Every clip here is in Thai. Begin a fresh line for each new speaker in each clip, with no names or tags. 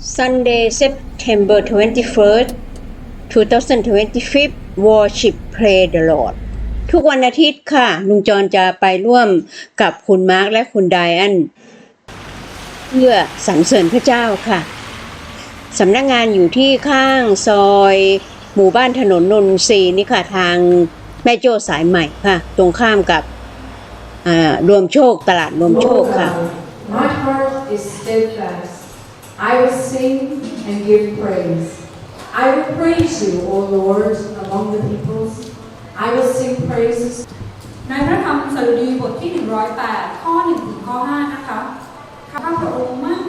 Sunday, September 21st, 2025 Worship Pray the Lord ทุกวันอาทิตย์ค่ะ ลุงจรจะไปร่วมกับคุณมาร์คและคุณไดอัน เพื่อสรรเสริญพระเจ้าค่ะ สำนักงงานอยู่ที่ข้างซอย หมู่บ้านถนนนนทรีนี่ค่ะ ทางแม่โจ้สายใหม่ค่ะ ตรงข้ามกับรวมโชคตลาดรวมโชคค่ะ
My heart is steadfast. I will sing and give praise. I will praise you, O Lord, among the peoples. I will sing praises
ในพระธรรมสดุดีบทที่ 108 ข้อ 1 ถึงข้อ 5 นะคะ ข้าพระองค์มั่น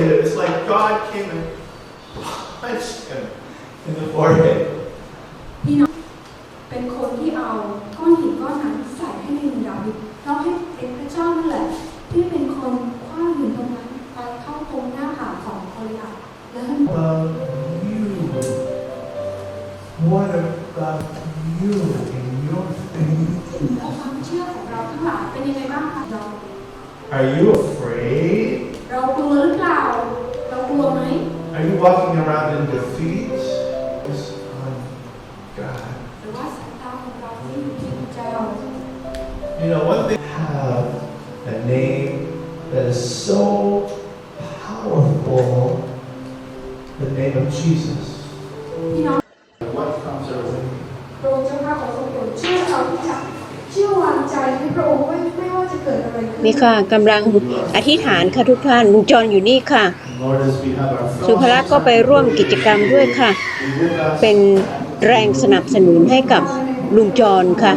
really hit it. It's like God came and punched him in the forehead.
พี่น้องเป็นคนที่เอาก้อนหินก้อนนั้นใส่ให้ในมือดาวิดเราให้เป็นพระเจ้านั่นแหละที่เป็นคนคว้างหินตรงนั้นไปเข้าตรงหน้าผากของโกลิอาธแล้วให้
About you. What about you and your faith?
ความเชื่อของเราทั้งหลายเป็นยังไงบ้างคะเรา
Are you afraid?
เรากลัวหรือเปล่า เรากลัวไหม
Are you walking around in defeat? Focus on God.
หรือว่าสายตาของเราที่อยู่ที่พระเจ้า
You know, one thing have a name that is so powerful, the name of Jesus.
พี่น้อง
What comes our way?
พระองค์เจ้าข้าขอทรงโปรดเชื่อเราที่จะเชื่อวางใจในพระองค์ไม่ไม่ว่าจะเกิดอะไรขึ้น
นี่ค่ะกำลังอธิษฐานค่ะทุกท่านลุงจรอยู่นี่ค่ะ สุภลักษ์ก็ไปร่วมกิจกรรมด้วยค่ะ เป็นแรงสนับสนุนให้กับลุงจรค่ะ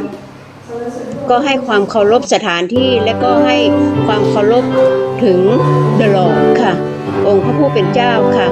ก็ให้ความเคารพสถานที่และก็ให้ความเคารพถึงเดลอดค่ะ องค์พระผู้เป็นเจ้า
ค่ะ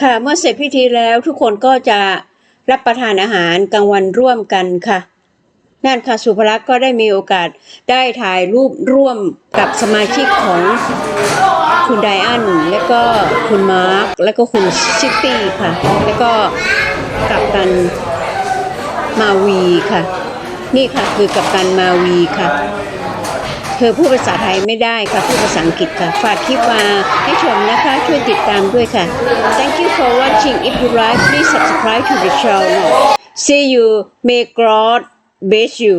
ค่ะเมื่อเสร็จพิธีแล้วทุกคนก็จะรับประทานอาหารกลางวันร่วมกันค่ะนั่นค่ะสุภลักษณ์ก็ได้มีโอกาสได้ถ่ายรูปร่วมกับสมาชิกของคุณไดอันและก็คุณมาร์คและก็คุณชิปปี้ค่ะ แล้วก็กับกันมาวีค่ะ นี่ค่ะคือกับกันมาวีค่ะ เธอพูดภาษาไทยไม่ได้ค่ะพูดภาษาอังกฤษค่ะ ฝากคลิปมาให้ชมนะคะ ช่วยติดตามด้วยค่ะ Thank you for watching if you like please subscribe to the channel see you may God bless you